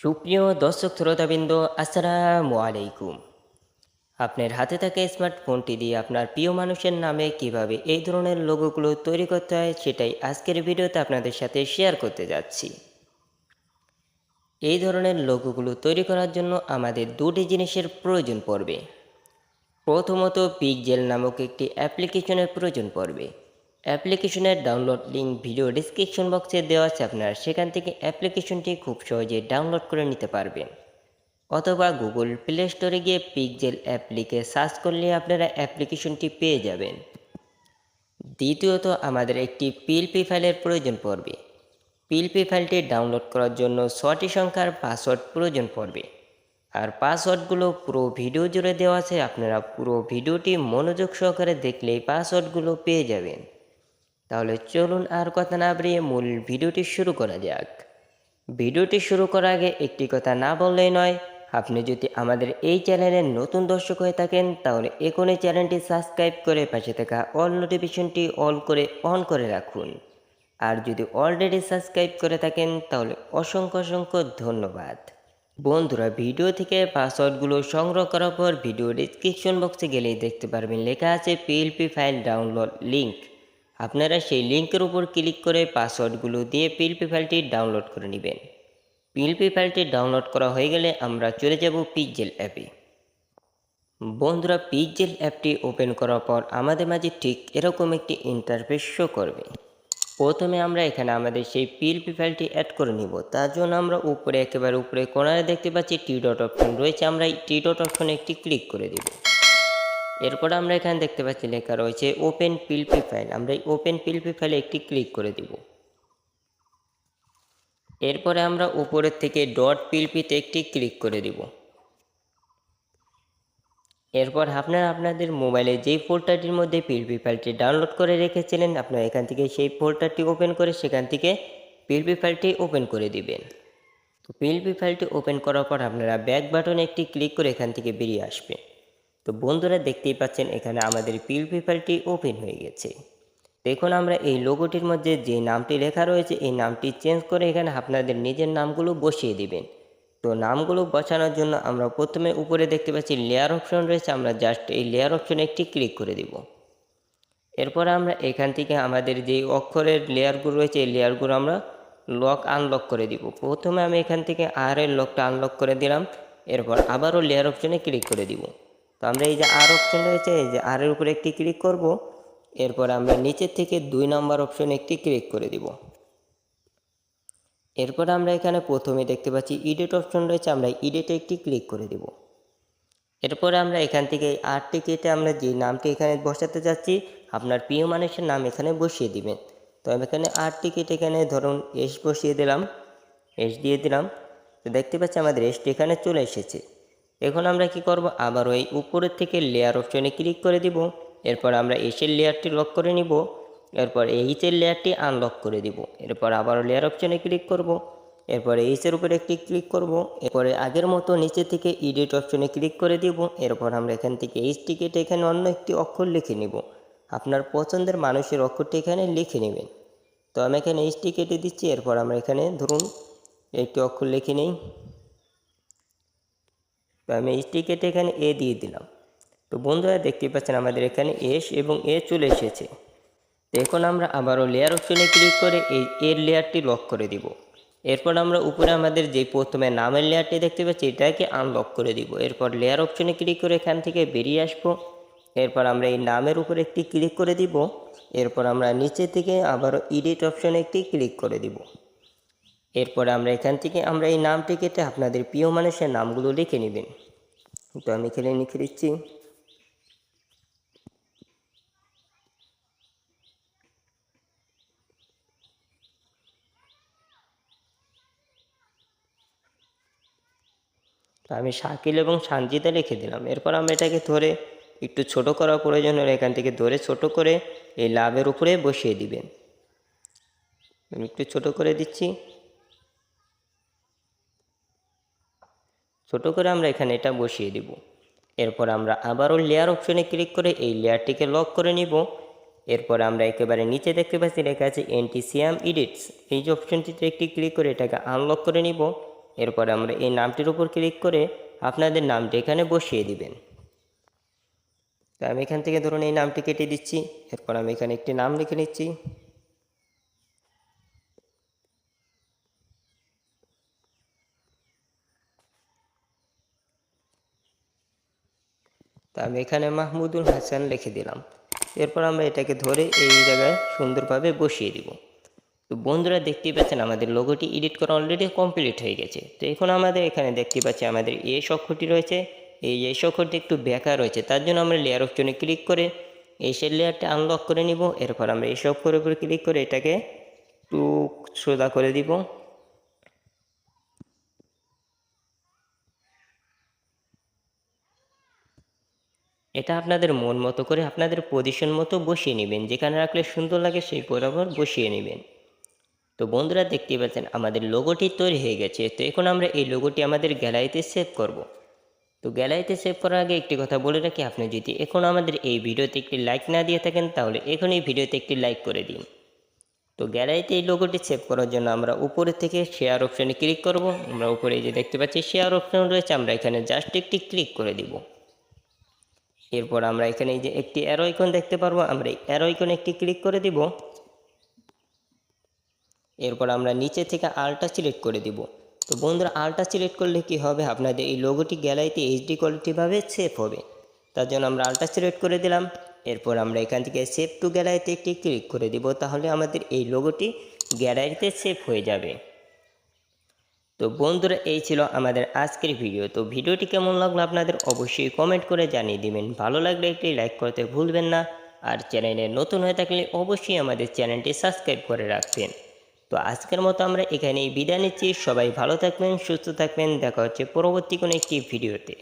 সুপ্রিয় দর্শক শ্রোতাবৃন্দ, আসসালামু আলাইকুম। আপনার হাতে থাকা স্মার্টফোনটি দিয়ে আপনার প্রিয় মানুষের নামে কীভাবে এই ধরনের লোগোগুলো তৈরি করতে হয় সেটাই আজকের ভিডিওতে আপনাদের সাথে শেয়ার করতে যাচ্ছি। এই ধরনের লোগোগুলো তৈরি করার জন্য আমাদের দুটি জিনিসের প্রয়োজন পড়বে। প্রথমত পিকজেল নামক একটি অ্যাপ্লিকেশনের প্রয়োজন পড়বে। অ্যাপ্লিকেশনের ডাউনলোড লিঙ্ক ভিডিও ডিসক্রিপশন বক্সে দেওয়া আছে আপনার সেখান থেকে অ্যাপ্লিকেশনটি খুব সহজে ডাউনলোড করে নিতে পারবেন। অথবা গুগল প্লে স্টোরে গিয়ে পিকজেল অ্যাপ লিখে সার্চ করলে আপনারা অ্যাপ্লিকেশনটি পেয়ে যাবেন। দ্বিতীয়ত, আমাদের একটি পিএলপি ফাইলের প্রয়োজন পড়বে। পিএলপি ফাইলটি ডাউনলোড করার জন্য ছটি সংখ্যার পাসওয়ার্ড প্রয়োজন পড়বে। আর পাসওয়ার্ডগুলো পুরো ভিডিও জুড়ে দেওয়া আছে, আপনারা পুরো ভিডিওটি মনোযোগ সহকারে দেখলেই পাসওয়ার্ডগুলো পেয়ে যাবেন। তাহলে চলুন আর কথা না বাড়িয়ে মূল ভিডিওটি শুরু করা যাক। ভিডিওটি শুরু করার আগে একটি কথা না বললেই নয়, আপনি যদি আমাদের এই চ্যানেলের নতুন দর্শক হয়ে থাকেন, তাহলে এখনই চ্যানেলটি সাবস্ক্রাইব করে পাশে থাকা অল নোটিফিকেশনটি অল করে অন করে রাখুন। আর যদি অলরেডি সাবস্ক্রাইব করে থাকেন, তাহলে অসংখ্য অসংখ্য ধন্যবাদ। বন্ধুরা, ভিডিও থেকে পাসওয়ার্ডগুলো সংগ্রহ করার পর ভিডিও ডিসক্রিপশন বক্সে গেলেই দেখতে পারবেন লেখা আছে পিএলপি ফাইল ডাউনলোড লিংক। আপনারা সেই লিঙ্কের উপর ক্লিক করে পাসওয়ার্ডগুলো দিয়ে পিএলপি ফাইলটি ডাউনলোড করে নেবেন। পিএলপি ফাইলটি ডাউনলোড করা হয়ে গেলে আমরা চলে যাব পিকজেল অ্যাপে বন্ধুরা পিকজেল অ্যাপটি ওপেন করার পর আমাদের মাঝে ঠিক এরকম একটি ইন্টারফেস শো করবে। প্রথমে আমরা এখানে আমাদের সেই পিএলপি ফাইলটি অ্যাড করে নিব। তার জন্য আমরা উপরে একেবারে উপরে কোনারে দেখতে পাচ্ছি টি ডট অপশন রয়েছে। আমরা এই টি ডট অপশনে একটি ক্লিক করে দেব। এরপর আমরা এখানে দেখতে পাচ্ছি লেখা রয়েছে ওপেন পিলপি ফাইল আমরা এই ওপেন পিলপি ফাইলে একটি ক্লিক করে দিব। এরপরে আমরা উপরের থেকে ডট পিলপিতে একটি ক্লিক করে দিব। এরপর আপনারা আপনাদের মোবাইলে যেই ফোল্ডারটির মধ্যে পিএলপি ফাইলটি ডাউনলোড করে রেখেছিলেন, আপনারা এখান থেকে সেই ফোল্ডারটি ওপেন করে সেখান থেকে পিএলপি ফাইলটি ওপেন করে দিবেন। তো পিএলপি ফাইলটি ওপেন করার পর আপনারা ব্যাক বাটনে একটি ক্লিক করে এখান থেকে বেরিয়ে আসবে তো বন্ধুরা দেখতেই পাচ্ছেন, এখানে আমাদের পিএলপি ফাইলটি ওপেন হয়ে গেছে। দেখুন আমরা এই লোগোটির মধ্যে যে নামটি লেখা রয়েছে, এই নামটি চেঞ্জ করে এখানে আপনাদের নিজের নামগুলো বসিয়ে দিবেন। তো নামগুলো বসানোর জন্য আমরা প্রথমে উপরে দেখতে পাচ্ছি লেয়ার অপশন রয়েছে, আমরা জাস্ট এই লেয়ার অপশনে একটি ক্লিক করে দিব। এরপর আমরা এখান থেকে আমাদের যে অক্ষরের লেয়ারগুলো রয়েছে, এই লেয়ারগুলো আমরা লক আনলক করে দিব। প্রথমে আমি এখান থেকে আর এর লকটা আনলক করে দিলাম, এরপর আবারও লেয়ার অপশনে ক্লিক করে দিব। তো আমরা এই যে আর অপশন রয়েছে, এই যে আর এর উপরে একটি ক্লিক করব, এরপর আমরা নিচের থেকে দুই নম্বর অপশন একটি ক্লিক করে দিব। এরপর আমরা এখানে প্রথমে দেখতে পাচ্ছি ইডিট অপশন রয়েছে, আমরা ইডিটে একটি ক্লিক করে দেব। এরপরে আমরা এখান থেকে আরটি কেটে আমরা যে নামটি এখানে বসাতে যাচ্ছি, আপনার প্রিয় মানুষের নাম এখানে বসিয়ে দিবেন। তো আমি এখানে আরটি কেটে এখানে ধরুন এস বসিয়ে দিলাম এস দিয়ে দিলাম, তো দেখতে পাচ্ছি আমাদের এসটি এখানে চলে এসেছে। এখন আমরা কি করব? আবার ওই উপরের থেকে লেয়ার অপশনে ক্লিক করে দিব। এরপর আমরা এসের লেয়ারটি লক করে নিব। এরপর এইচের লেয়ারটি আনলক করে দিব। এরপর আবার লেয়ার অপশনে ক্লিক করব। এরপর এইচের উপরে একটি ক্লিক করব। এরপরে আগের মতো নিচে থেকে ইডিট অপশনে ক্লিক করে দিব। এরপর আমরা এখান থেকে এইচ টিকেট এখানে অন্য একটি অক্ষর লিখে নিব। আপনার পছন্দের মানুষের অক্ষরটি এখানে লিখে নেবেন। তো আমি এখানে এইচ টিকেটে দিচ্ছি। এরপর আমরা এখানে ধরুন একটি অক্ষর লিখে নিই। তো আমি এইচ টিকেটে এখানে এ দিয়ে দিলাম। তো বন্ধুরা দেখতে পাচ্ছেন আমাদের এখানে এস এবং এ চলে এসেছে। এখন আমরা আবারও লেয়ার অপশনে ক্লিক করে এই এর লেয়ারটি লক করে দিব। এরপর আমরা উপরে আমাদের যে প্রথমে নামের লেয়ারটি দেখতে পাচ্ছি, এটাকে আনলক করে দিব। এরপর লেয়ার অপশনে ক্লিক করে এখান থেকে বেরিয়ে আসব। এরপর আমরা এই নামের উপর একটি ক্লিক করে দিব। এরপর আমরা নিচে থেকে আবারও এডিট অপশনে একটি ক্লিক করে দিব। এরপর আমরা এখান থেকে আমরা এই নামটি কেটে আপনাদের প্রিয় মানুষের নামগুলো লিখে নেবেন। তো আমি এখানে লিখে দিচ্ছি। আমি শাকিল এবং সানজিদা লিখে দিলাম। এরপর আমরা এটাকে ধরে একটু ছোট করার প্রয়োজন হলে এখান থেকে ধরে ছোট করে এই লাভের উপরে বসিয়ে দিবেন। আমি একটু ছোট করে দিচ্ছি। ছোট করে আমরা এখানে এটা বসিয়ে দিব। এরপর আমরা আবারও লেয়ার অপশনে ক্লিক করে এই লেয়ারটিকে লক করে নিব। এরপর আমরা একেবারে নিচে দেখতে পাচ্ছি লেখা আছে এনটিসিয়াম ইডিটস এই যে অপশনটিতে একটি ক্লিক করে এটাকে আনলক করে নিব। এরপরে আমরা এই নামটির উপর ক্লিক করে আপনাদের নামটি এখানে বসিয়ে দিবেন। তো আমি এখান থেকে ধরুন এই নামটি কেটে দিচ্ছি। এরপর আমি এখানে একটি নাম লিখে নিচ্ছি। তো আমি এখানে মাহমুদুল হাসান লিখে দিলাম। এরপর আমরা এটাকে ধরে এই জায়গায় সুন্দরভাবে বসিয়ে দিব। তো বন্ধুরা দেখতেই পাচ্ছেন আমাদের লোগোটি এডিট করা অলরেডি কমপ্লিট হয়ে গেছে। তো এখন আমাদের এখানে দেখতে পাচ্ছি আমাদের এ অক্ষরটি রয়েছে। এই এ অক্ষরটি একটু বেকার রয়েছে, তার জন্য আমরা লেয়ার অপশনে ক্লিক করে এই সে লেয়ারটা আনলক করে নিব। এরপর আমরা এই অক্ষরের উপরে ক্লিক করে এটাকে একটু সোজা করে দিব। এটা আপনাদের মন মতো করে আপনাদের পজিশন মতো বসিয়ে নেবেন। যেখানে রাখলে সুন্দর লাগে সেই বরাবর বসিয়ে নেবেন। তো বন্ধুরা দেখতে পাচ্ছেন, আমাদের লোগোটি তৈরি হয়ে গেছে। তো এখন আমরা এই লোগোটি আমাদের গ্যালারিতে সেভ করব। তো গ্যালারিতে সেভ করার আগে একটি কথা বলে রাখি, আপনি যদি এখন আমাদের এই ভিডিওতে একটি লাইক না দিয়ে থাকেন, তাহলে এখন এই ভিডিওতে একটি লাইক করে দিন। তো গ্যালারিতে এই লোগোটি সেভ করার জন্য আমরা উপরে থেকে শেয়ার অপশানে ক্লিক করব। আমরা উপরে যে দেখতে পাচ্ছি শেয়ার অপশান রয়েছে, আমরা এখানে জাস্ট একটি ক্লিক করে দিব। এরপর আমরা এখানে যে একটি অ্যারো আইকন দেখতে পারব, আমরা এই অ্যারো আইকনে একটি ক্লিক করে দিব। এরপর আমরা নিচে থেকে আলটা সিলেক্ট করে দিব। তো বন্ধুরা আলটা সিলেক্ট করলে কি হবে? আপনাদের এই লোগোটি গ্যালারিতে এইচডি কোয়ালিটিভাবে সেভ হবে। তার জন্য আমরা আলটা সিলেক্ট করে দিলাম। এরপর আমরা এখান থেকে সেভ টু গ্যালারিতে একটি ক্লিক করে দিব। তাহলে আমাদের এই লোগোটি গ্যালারিতে সেভ হয়ে যাবে। তো বন্ধুরা, এই ছিল আমাদের আজকের ভিডিও তো ভিডিওটি কেমন লাগল আপনাদের অবশ্যই কমেন্ট করে জানিয়ে দিবেন। ভালো লাগলে একটি লাইক করতে ভুলবেন না। আর চ্যানেলে নতুন হয়ে থাকলে অবশ্যই আমাদের চ্যানেলটি সাবস্ক্রাইব করে রাখবেন। তো আজকের মতো আমরা এখানেই বিদায় নিচ্ছি। সবাই ভালো থাকবেন, সুস্থ থাকবেন। দেখা হচ্ছে পরবর্তী কোনো একটি ভিডিওতে